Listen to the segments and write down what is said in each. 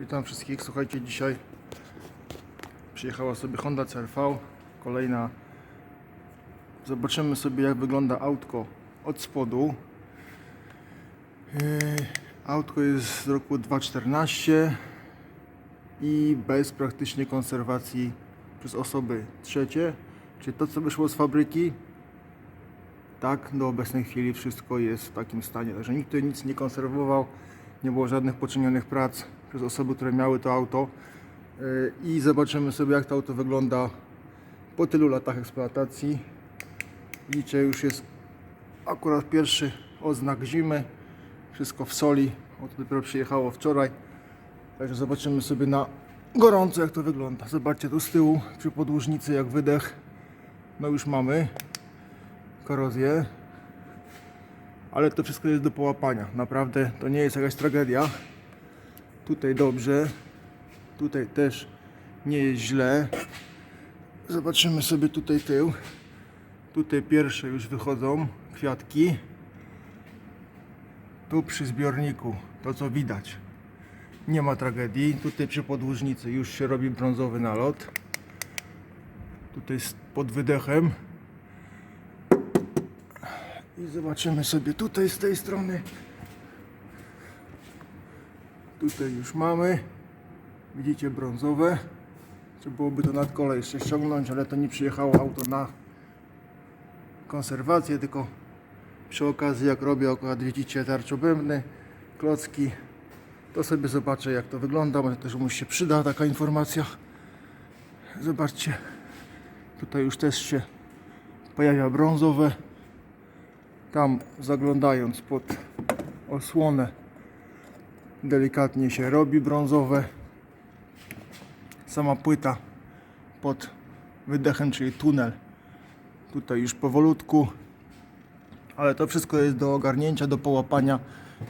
Witam wszystkich. Słuchajcie, dzisiaj przyjechała sobie Honda CRV. Kolejna. Zobaczymy sobie jak wygląda autko od spodu. Yy, Autko jest z roku 2014 i bez praktycznie konserwacji przez osoby trzecie. Czyli to co wyszło z fabryki, tak do obecnej chwili wszystko jest w takim stanie. Także nikt tutaj nic nie konserwował, nie było żadnych poczynionych prac przez osoby, które miały to auto. Yy, I zobaczymy sobie jak to auto wygląda po tylu latach eksploatacji. Widzicie, już jest akurat pierwszy oznak zimy. Wszystko w soli. O, to dopiero przyjechało wczoraj. Także zobaczymy sobie na gorąco jak to wygląda. Zobaczcie tu z tyłu przy podłużnicy jak wydech. No już mamy korozję. Ale to wszystko jest do połapania. Naprawdę to nie jest jakaś tragedia. Tutaj dobrze. Tutaj też nie jest źle. Zobaczymy sobie tutaj tył. Tutaj pierwsze już wychodzą kwiatki. Tu przy zbiorniku to co widać. Nie ma tragedii. Tutaj przy podłużnicy już się robi brązowy nalot. Tutaj pod wydechem. I zobaczymy sobie tutaj z tej strony. Tutaj już mamy. Widzicie brązowe. Trzeba byłoby to nad kole jeszcze ściągnąć, ale to nie przyjechało auto na konserwację, tylko przy okazji jak robię akurat widzicie tarczobębny, klocki, to sobie zobaczę jak to wygląda, może też mu się przyda taka informacja. Zobaczcie, tutaj już też się pojawia brązowe. Tam zaglądając pod osłonę delikatnie się robi brązowe. Sama płyta pod wydechem, czyli tunel. Tutaj już powolutku, ale to wszystko jest do ogarnięcia, do połapania.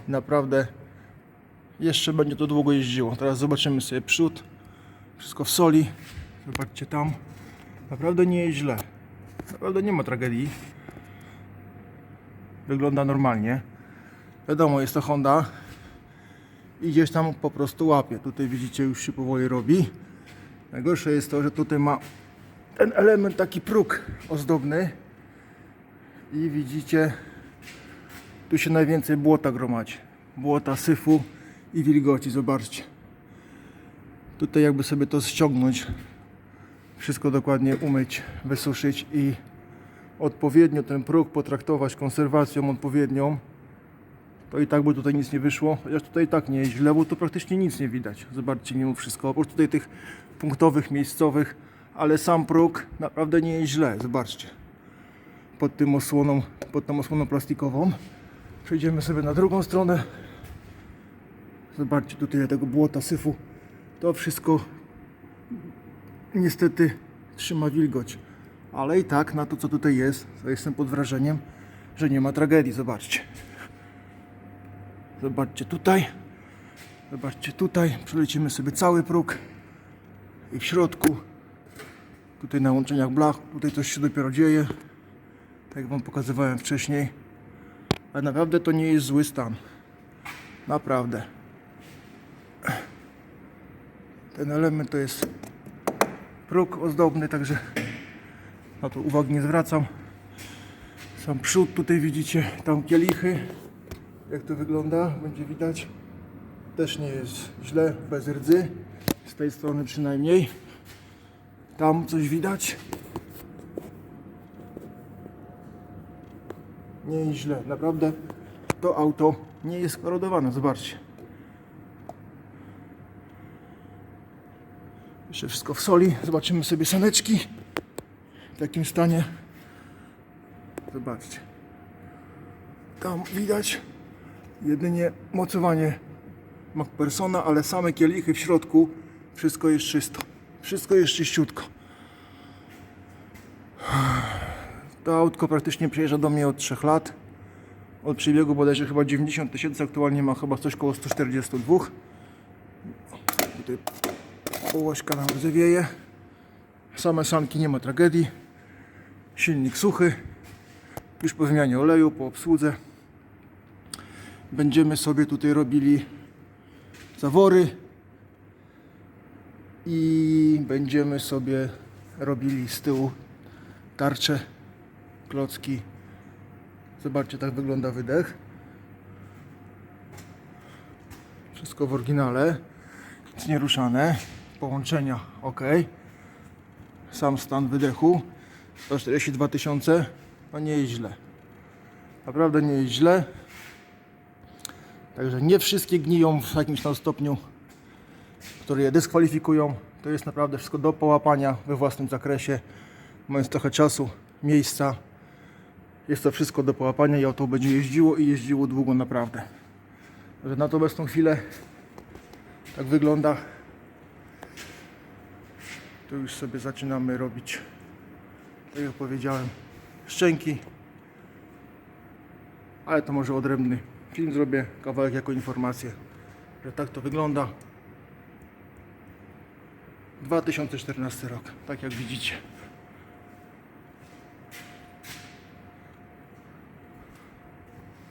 Naprawdę jeszcze będzie to długo jeździło. Teraz zobaczymy sobie przód. Wszystko w soli. Zobaczcie tam. Naprawdę nie jest źle. Naprawdę nie ma tragedii. Wygląda normalnie. Wiadomo, jest to Honda. I gdzieś tam po prostu łapie. Tutaj widzicie, już się powoli robi. Najgorsze jest to, że tutaj ma ten element, taki próg ozdobny. I widzicie, tu się najwięcej błota gromadzi. Błota, syfu i wilgoci, zobaczcie. Tutaj jakby sobie to ściągnąć, wszystko dokładnie umyć, wysuszyć i odpowiednio ten próg potraktować konserwacją odpowiednią, to i tak by tutaj nic nie wyszło. Chociaż tutaj tak nie źle, bo tu praktycznie nic nie widać. Zobaczcie mimo wszystko. Oprócz tutaj tych punktowych, miejscowych, ale sam próg naprawdę nie jest źle. Zobaczcie. Pod tym osłoną, pod tą osłoną plastikową. Przejdziemy sobie na drugą stronę. Zobaczcie tutaj tego błota, syfu. To wszystko niestety trzyma wilgoć. Ale i tak na to co tutaj jest, to jestem pod wrażeniem, że nie ma tragedii. Zobaczcie. Zobaczcie tutaj. Zobaczcie tutaj. Przelecimy sobie cały próg. I w środku. Tutaj na łączeniach blach. Tutaj coś się dopiero dzieje. Tak jak Wam pokazywałem wcześniej. Ale naprawdę to nie jest zły stan. Naprawdę. Ten element to jest próg ozdobny, także na to uwagi nie zwracam. Sam przód tutaj widzicie, tam kielichy. Jak to wygląda, będzie widać. Też nie jest źle, bez rdzy. Z tej strony przynajmniej. Tam coś widać. Nie jest źle, naprawdę. To auto nie jest korodowane, zobaczcie. Jeszcze wszystko w soli. Zobaczymy sobie saneczki. W jakim stanie. Zobaczcie. Tam widać jedynie mocowanie MacPersona, ale same kielichy w środku, wszystko jest czysto. Wszystko jest czyściutko. To autko praktycznie przyjeżdża do mnie od 3 lat. Od przebiegu bodajże chyba 90 tysięcy, aktualnie ma chyba coś koło 142. Tutaj połośka nam zawieje. Same sanki nie ma tragedii. Silnik suchy. Już po wymianie oleju, po obsłudze. Będziemy sobie tutaj robili zawory i będziemy sobie robili z tyłu tarcze, klocki. Zobaczcie, tak wygląda wydech. Wszystko w oryginale, nic nie ruszane. Połączenia ok. Sam stan wydechu 142 tysiące. No nie jest źle. Naprawdę nie jest źle. Także nie wszystkie gniją w jakimś tam stopniu, które je dyskwalifikują. To jest naprawdę wszystko do połapania we własnym zakresie. Mając trochę czasu, miejsca. Jest to wszystko do połapania i auto będzie jeździło i jeździło długo naprawdę. Także na to obecną chwilę tak wygląda. Tu już sobie zaczynamy robić, tak jak powiedziałem, szczęki. Ale to może odrębny film zrobię, kawałek jako informację, że tak to wygląda. 2014 rok, tak jak widzicie.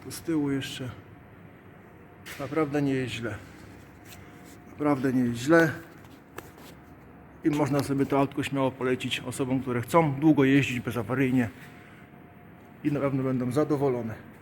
Tu z tyłu jeszcze naprawdę nie jest źle. Naprawdę nie jest źle. I można sobie to autko śmiało polecić osobom, które chcą długo jeździć bezawaryjnie i na pewno będą zadowolone.